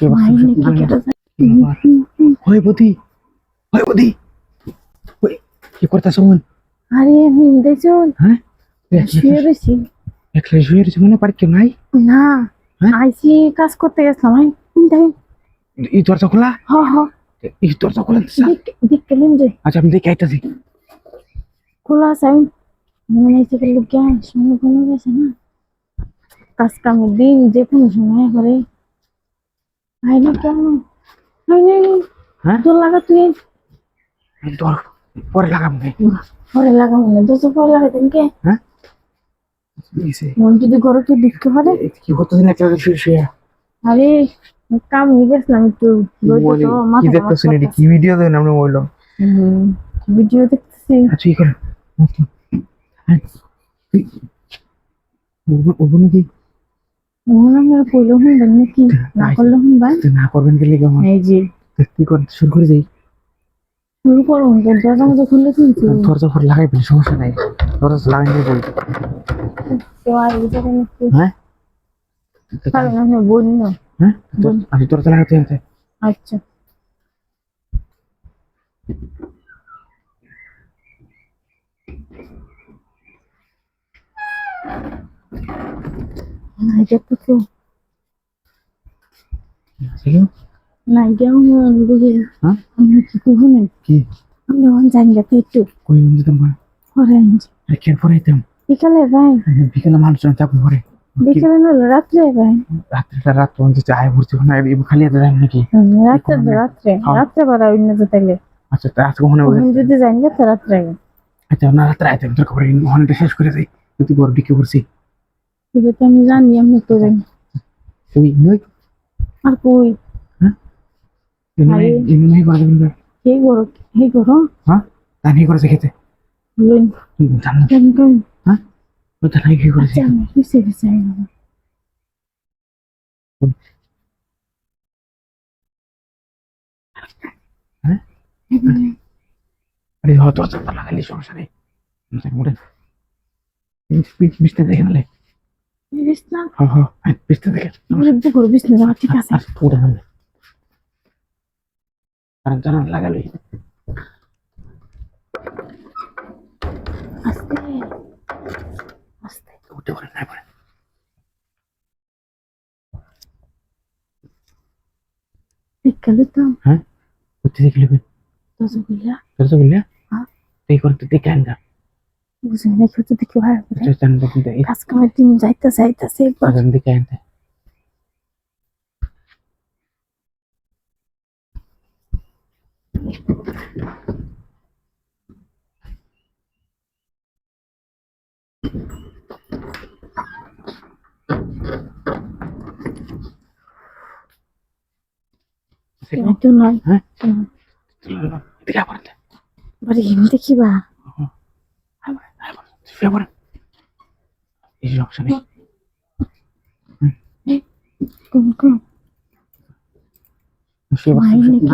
মাইনে কি কেটে যায়? বদি বদি। ওই, কি করতেছ মন? আরে দেখছ? হ্যাঁ? শুয়ে রয়েছি। একলা শুয়ে রয়েছে মনে পারি কেউ নাই? না? আইসি কাজ করতে গেছিলাম আমি দেখ এই দরজা খোলা? হ হ। এই দরজা খোলা দিক দিক কেলেন যে। আচ্ছা আমি দেখে আইতাছি। খোলা আছে আমি মনে হয়েছে কি লোকে সঙ্গে কোনো গেছে না। কাজ কামের দিন যে কোনো সময় করে। আইনি কেমন আইনি হ্যাঁ? তোর লাগা তুই। তোর পরে লাগাম নে পরে লাগা মনে দোষ পরে লাগা দিনকে হ্যাঁ? মন যদি ঘরে তুই দেখতে পারে কি করতেছেন একটা শুয়ে শুয়ে। আরে কাম নিয়ে গেছিলাম একটু। তো কি মাথা দেখতেছেন কি ভিডিও দেন আপনি বলল? ভিডিও দেখতেছি? আচ্ছা কি করে হ্যাঁ তুই হয় কইলো শুনবেন নাকি না করলে করবেন গেলে কেমন এই যে। কি করতে শুরু করে যাই শুরু করুন দরজা মজা খুললে দরজা ফর লাগাই ফেলি সমস্যা নাই। দরজা লাগাই আর হ্যাঁ? কারণ আমি বলি না। হ্যাঁ? আমি দরজা লাগাতে আচ্ছা। নাই দেখো তো নাই যাও বুঝে আমি কি করব না কি? আমি এখন জানি যাতে একটু কই আমি যেতাম না পরে আনছি আরে কেন পরে আইতাম? বিকালে ভাই। বিকেলে মানুষ চাপ পরে। বিকালে নলে রাত্রে ভাই। রাত্রিটা রাত পর্যন্ত যে আয় ভর্তি না এই খালি হাতে যাই নাকি? রাত্রে রাত্রে। রাত্রে বাড়া অন্য আচ্ছা তা আজকে ওখানে ওখানে যদি জানি তো রাত্রে আচ্ছা না রাত্রে আইতাম তোর খবর ওখানে শেষ করে যাই তুই বড় বিকে করছি। কিন্তু তো আমি জানি আমি তো জানি তুই নই আর কই? আরে। এমনি নই করে দেবেন হে করো হে করো হ্যাঁ? তা নিয়ে করেছে খেতে। লইন জান না কেন কেন হ্যাঁ? ওই তা নাই কি করেছে। আচ্ছা আমি কিসে কিসে আইব হ্যাঁ? আরে হয়তো দরজা লাগাইলি সমস্যা নেই। মোটে বিছনা দেখে নালে। বিছনা। হ্যাঁ হ্যাঁ বিছনা বুঝতে করো বিছনা যাওয়া ঠিক আছে। আচ্ছা পুরো নালে কারণ জানা লাগালি আস্তে আস্তে। উঠে পড়ে না পড়ে গেল হ্যাঁ উঠে দেখলি দরজা খুললা। তোর তো বললে হ্যাঁ। এই করতে দেখে আনগা। না কেউ তো দেখি ভালো করে তুই জান দেখি এই কাজ কামের দিন যাইতে যাইতেছে একবার কারণ দেখে আনতে তো নয় হ্যাঁ হুম। দেখে আবার বাড়ি হিম দেখিবা এই সমস্যা নেই কোন কোন সে মাইনে কি